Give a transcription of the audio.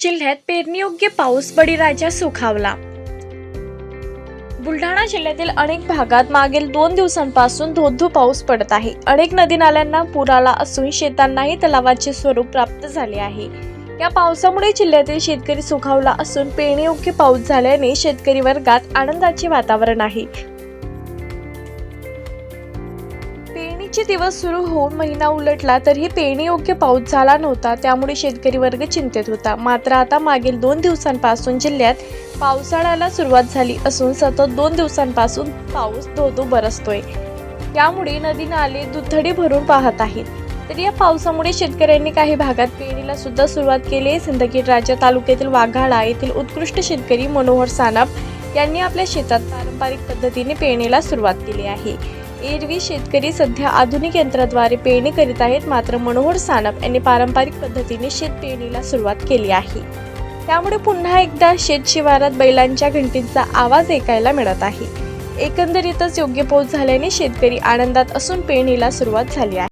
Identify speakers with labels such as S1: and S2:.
S1: जिल्ह्यात पेरणीयोग्य पाऊस बळीराजा सुखावला. बुलढाणा जिल्ह्यातील अनेक भागात मागील दोन दिवसांपासून धोधो पाऊस पडत आहे. अनेक नदी नाल्यांना पूर आला असून शेतांनाही तलावाचे स्वरूप प्राप्त झाले आहे. या पावसामुळे जिल्ह्यातील शेतकरी सुखावला असून पेरणीयोग्य पाऊस झाल्याने शेतकरी वर्गात आनंदाचे वातावरण आहे. पेरणीचे दिवस सुरू होऊन महिना उलटला तरीही पेरणीयोग्य पाऊस झाला नव्हता त्यामुळे शेतकरी वर्ग चिंतेत होता. मात्र आता मागील दोन दिवसांपासून जिल्ह्यात पावसाळ्याला सुरुवात झाली असून सतत दोन दिवसांपासून पाऊस धोधो बरसतोय. यामुळे नदी नाले दुथडी भरून पाहत आहेत. तर या पावसामुळे शेतकऱ्यांनी काही भागात पेरणीला सुद्धा सुरुवात केली आहे. सिंदखेड राजा तालुक्यातील वाघाळा येथील उत्कृष्ट शेतकरी मनोहर सानप यांनी आपल्या शेतात पारंपरिक पद्धतीने पेरणीला सुरुवात केली आहे. एरवी शेतकरी सध्या आधुनिक यंत्राद्वारे पेरणी करीत आहेत. मात्र मनोहर सानप यांनी पारंपरिक पद्धतीने शेत पेरणीला सुरुवात केली आहे. त्यामुळे पुन्हा एकदा शेत शिवारात बैलांच्या घंटींचा आवाज ऐकायला मिळत आहे. एकंदरीतच योग्य पाऊस झाल्याने शेतकरी आनंदात असून पेरणीला सुरुवात झाली आहे.